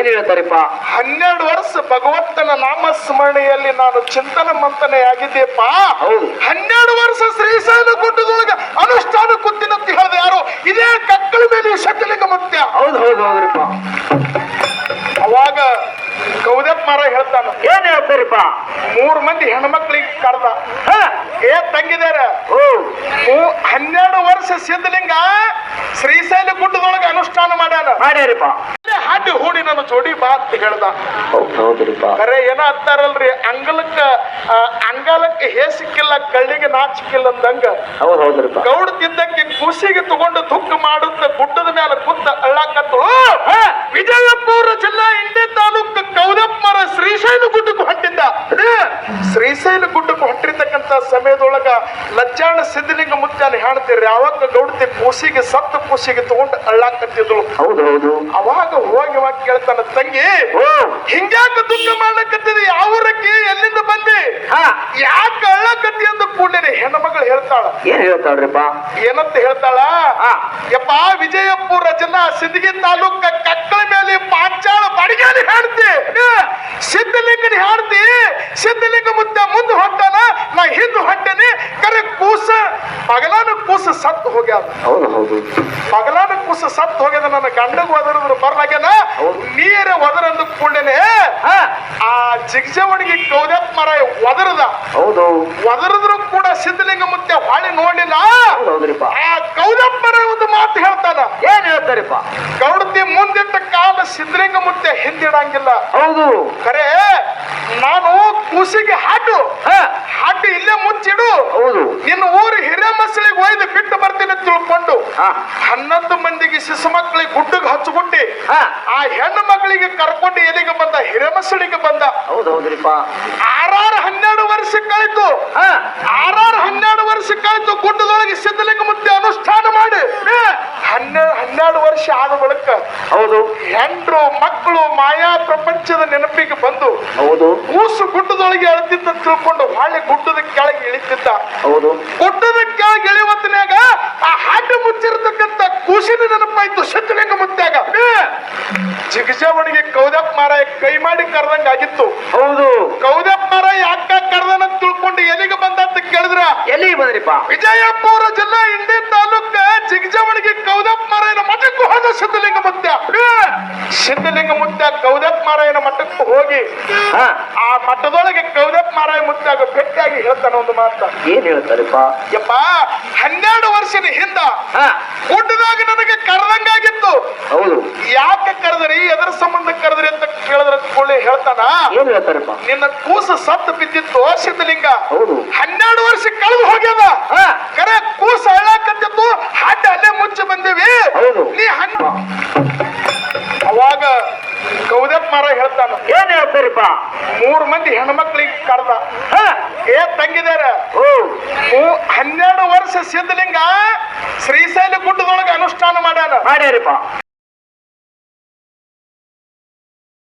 ಏನ್ ಹೇಳ್ತಾರಪ್ಪ? ಹನ್ನೆರಡು ವರ್ಷ ಭಗವಂತನ ನಾಮ ಸ್ಮರಣೆಯಲ್ಲಿ ನಾನು ಚಿಂತನ ಮಂಥನೆ ಆಗಿದ್ದೆಪ್ಪ ಹೌದು. ಹನ್ನೆರಡು ವರ್ಷ ಶ್ರೀಶೈಲ ಗುಡ್ಡದೊಳಗೆ ಅನುಷ್ಠಾನ ಕುತ್ತಿನಂತ ಹೇಳಿದ ಹೇಳಿದೆ ಯಾರು? ಇದೇ ಕಕ್ಕಳ ಮೇಲೆ ಶಕ್ತಿಲಿಂಗ ಮತ್ತೆ ಹೌದು ಹೌದು ಹೌದ್ರಿಪ್ಪ ಅವಾಗ ಕೌದಪ್ಪ ಮಾರ ಹೇಳ್ತಾನ. ಏನ್ ಹೇಳ್ತಾರಪ್ಪ? ಮೂರ್ ಮಂದಿ ಹೆಣ್ಮಕ್ಳಿಗೆ ಕರ್ದ. ಏನ್ ಏ ತಂಗಿದಾರ. ಹನ್ನೆರಡು ವರ್ಷ ಸಿದ್ಧಲಿಂಗ ಶ್ರೀಶೈಲ ಗುಡ್ಡದೊಳಗೆ ಅನುಷ್ಠಾನ ಮಾಡ್ಯಾನ. ಮಾಡ್ಯಾರಪ್ಪ. ಹಾಡಿ ಹೂಡಿ ನನ್ನ ಜೋಡಿ ಅಂತ ಹೇಳ್ದ. ಖರೆ ಏನ ಅಂತಾರಲ್ರಿ? ಅಂಗಲಕ್ಕ ಅಂಗಲಕ್ಕೆ ಹೇ ಸಿಕ್ಕಿಲ್ಲ ಕಳ್ಳಿಗೆ ನಾಚಿಕಿಲ್ಲ ಅಂದಂಗ. ಗೌಡ ತಿದ್ದಕ್ಕೆ ಕುಸಿಗೆ ತಗೊಂಡು ದುಃಖ ಮಾಡುತ್ತ ಗುಡ್ಡದ ಮೇಲೆ ಕುತ್ತ ಅಳ್ಳಾಕತ್ತು. ಹೊಂಟಿರ್ತಕ್ಕಂತ ಸಮಯದೊಳಗ ಲಜ್ಜಾಣ ಸಿದ್ಧಲಿಂಗ ಮುತ್ತಾನೆ ಹೇಳ್ತೀರಿ ಯಾವಾಗ ಗೌಡತಿ ಕೂಸಿಗೆ ಸತ್ತ ಕೂಸಿಗೆ ತಗೊಂಡು ಅಳ್ಳಾಕತ್ತಿದ್ಳು. ಹೌದು ಹೌದು. ಅವಾಗ ಹೋಗಿ ಅವಾಗ ಕೇಳ್ತಾನ ತಂಗಿ ಹಿಂಗ್ಯಾಕ ದುಃಖ ಮಾಡಕತ್ತಿದೆ ಯಾವೂರಕ್ಕೆ ಎಲ್ಲಿಂದ ಬಂದಿ? ಯಾಕೆ ಅಳ್ಳಾಕತ್ತಿ ಅಂತ ಕೂಡಲೇ ಹೆಣ್ಮಗಳು ಹೇಳ್ತಾಳ. ಏನ್ ಹೇಳ್ತಾಳ್ರಿಪ್ಪ? ಏನಂತ ಹೇಳ್ತಾಳ. ಯಪ್ಪ ವಿಜಯಪುರ ಜನ ಸಿದ್ಧಗಿ ತಾಲೂಕ ಕಕ್ಕಳ ಮೇಲೆ ಪಾಂಚಾಳ ಬಡಿಗಾಲಿ ಹೇಳ್ತಿ ಸಿದ್ಧಲಿಂಗನ ಹಾಡ್ತಿ ಸಿದ್ಧಲಿಂಗ ಮುದ್ದ ಮುಂದೆ ಹೊಂಟಾನ ನಾ ಹಿಂದೆ ಹೊಂಟೇನಿ ಕರೆ ಕೂಸ ಪಗಲಾನ ಕೂಸ ಸತ್ತು ಹೋಗ್ಯಾದ ಹೌದು ಹೌದು. ಪಗಲಾನ ಕೂಸ ಸತ್ತು ಹೋಗ್ಯದ ನನ್ನ ಗಂಡಗ್ ಒದರದ್ರು ಬರ್ಲಾಗ್ಯಾನ. ನೀರ ಒದರಂದು ಕೂಡಲೇ ಆ ಜಿಗ್ಜವಣಿಗೆ ಕೌದಪ್ಪ ಮರ ಒದರದ. ಹೌದು. ಒದರದ್ರು ಕೂಡ ಸಿದ್ಧಲಿಂಗ ಮುತ್ತೆ ಹೊಳಿ ನೋಡಿಲ್ಲ ಆ ಆ ಕೌದಪ್ಪರ ಒಂದು ಮಾತು ಹೇಳ್ತಾನ. ಏನ್ ಹೇಳ್ತಾರಪ್ಪ? ಗೌಡತಿ ಮುಂದಿಟ್ಟ ಕಾಲ ಸಿದ್ಧಲಿಂಗ ಮುತ್ತೆ ಹಿಂದಿಡಂಗಿಲ್ಲ. ಹೌದು. ಕರೆ ನಾನು ಕೂಸಿಗೆ ಹಾಟು ಹಾಟು ಇಲ್ಲ ನಿನ್ನ ಊರು ಹಿರೇಮಸಳಿಗೆ ಒಯ್ದು ಬಿಟ್ಟು ಬರ್ತೀನಿ ತಿಳ್ಕೊಂಡು ಹನ್ನೊಂದು ಮಂದಿಗೆ ಶಿಶು ಮಕ್ಕಳಿಗೆ ಗುಡ್ಡಗ್ ಹಚ್ಚುಗುಟ್ಟಿ ಹ. ಆ ಹೆಣ್ಣು ಮಕ್ಕಳಿಗೆ ಕರ್ಕೊಂಡು ಎಲ್ಲಿಗೆ ಬಂದ? ಹಿರೇಮಸಳಿಗೆ ಬಂದ. ಹೌದೌದ್ರಿಪ್ಪ. ಆರಾರು ಹನ್ನೆರಡು ವರ್ಷ ಕಳಿತು. ಆರಾರು ಹನ್ನೆರಡು ವರ್ಷ ಕಳಿತು ಗುಡ್ಡದೊಳಗೆ ಸಿದ್ಧಲಿಂಗ ಮುದ್ದೆ ಅನುಷ್ಠಾನ ಮಾಡಿ ಹನ್ನೆರಡು ಹನ್ನೆರಡು ವರ್ಷ ಆದ ಬಳಿಕ ಹೌದು. ಹೆಂಡ್ರು ಮಕ್ಕಳು ಮಾಯಾ ಪ್ರಪಂಚದ ನೆನಪಿಗೆ ಬಂದು ಹೌದು. ಕೂಸು ಗುಡ್ಡದೊಳಗೆ ಅಳ್ತಿದ್ದ ತಿಳ್ಕೊಂಡು ಹೊಳ್ಳಿ ಗುಡ್ಡದ ಕೆಳಗೆ ಇಳಿತಿದ್ದ. ಹೌದು. ಗುಡ್ಡದ ಕೆಳಗೆ ಇಳಿವತ್ತನ್ಯಾಗ ಆ ಹಾಡು ಮುಚ್ಚಿರ್ತಕ್ಕಂಥ ಕೂಸಿನ ನೆನಪಾಯ್ತು ಶತ್ರುಲಿಂಗ ಮುತ್ತಾಗ ಜಿಗಜಾವಣಿಗೆ ಕೌದಪ್ಪ ಮಾರಾಯ ಕೈ ಮಾಡಿ ಕರೆದಂಗ ಆಗಿತ್ತು. ಹೌದು. ಕೌದಪ್ಪ ಮಾರಾಯ ಯಾಕ ಕರೆದನ ತಿಳ್ಕೊಂಡು ಎಲ್ಲಿಗೆ ಬಂದ ಅಂತ ಕೇಳಿದ್ರ? ಎಲ್ಲಿಗೆ ಬಂದ್ರಿಪ್ಪ? ವಿಜಯಪುರ ಜಿಲ್ಲಾ ಇಂಡಿಯನ್ ತಾಲೂಕ ಜಿಗಜಾವಣಿಗೆ ಕೌದಪ್ಪ ಮಾರಾಯನ ಮಠಕ್ಕೂ ಹೋದ ಸಿದ್ಧಲಿಂಗ ಮುತ್ತ ಸಿದ್ಧಲಿಂಗ ಮುತ್ತ ಕೌದಪ್ಪ ಮಾರಾಯನ ಮಠಕ್ಕೂ ಹೋಗಿ ಆ ಮಠದೊಳಗೆ ಕೌದಪ್ಪ ಮಾರಾಯ ಮುತ್ತಾಗ ಭೇಟಿಯಾಗಿ ಹೇಳ್ತಾನೆ ಒಂದು ಮಾತ. ಏನ್ ಹೇಳ್ತಾರಪ್ಪ ಯಪ್ಪ ಹನ್ನೆರಡು ವರ್ಷದ ಹಿಂದ ಹ. ನನಗೆ ನನಗೆ ಕರೆದಂಗಾಗಿತ್ತು ಹೌದು. ಯಾಕೆ ಕರೆದ್ರಿ? ಎದರ ಸಂಬಂಧ ಕರೆದ್ರಿ ಅಂತ ಕೇಳಿದ್ರ ಕೊಳ್ಳಿ ಹೇಳ್ತಾನ? ಏನ್ ಹೇಳ್ತಾರಪ್ಪ? ನಿನ್ನ ಕೂಸು ಸತ್ತು ಬಿದ್ದಿತ್ತು ಸಿದ್ಧಲಿಂಗ ಹೌದು. ಹನ್ನೆರಡು ವರ್ಷ ಕಳೆದು ಹೋಗ್ಯದ. ಕರೆ ಕೂಸ ಅಳ್ಳಾಕತ್ತಿತ್ತು ಹಡ್ಡ ಅಲ್ಲೇ ಮುಚ್ಚಿ ಬಂದಿವಿ. ಹೌದು. ನೀ ಹಣ್ಣು ಅವಾಗ ಕೌದಪ್ಪ ಮಾರ ಹೇಳ್ತಾನ. ಏನ್ ಹೇಳ್ತಾರಪ್ಪ? ಮೂರ್ ಮಂದಿ ಹೆಣ್ಮಕ್ಳಿಗೆ ಕರ್ದ. ಹಾ. ಏ ತಂಗಿದಾರ. ಹನ್ನೆರಡು ವರ್ಷ ಸಿದ್ಧಲಿಂಗ ಶ್ರೀಶೈಲ ಗುಡ್ಡದೊಳಗೆ ಅನುಷ್ಠಾನ ಮಾಡ್ಯಾರ ಮಾಡ್ಯಾರಪ್ಪ.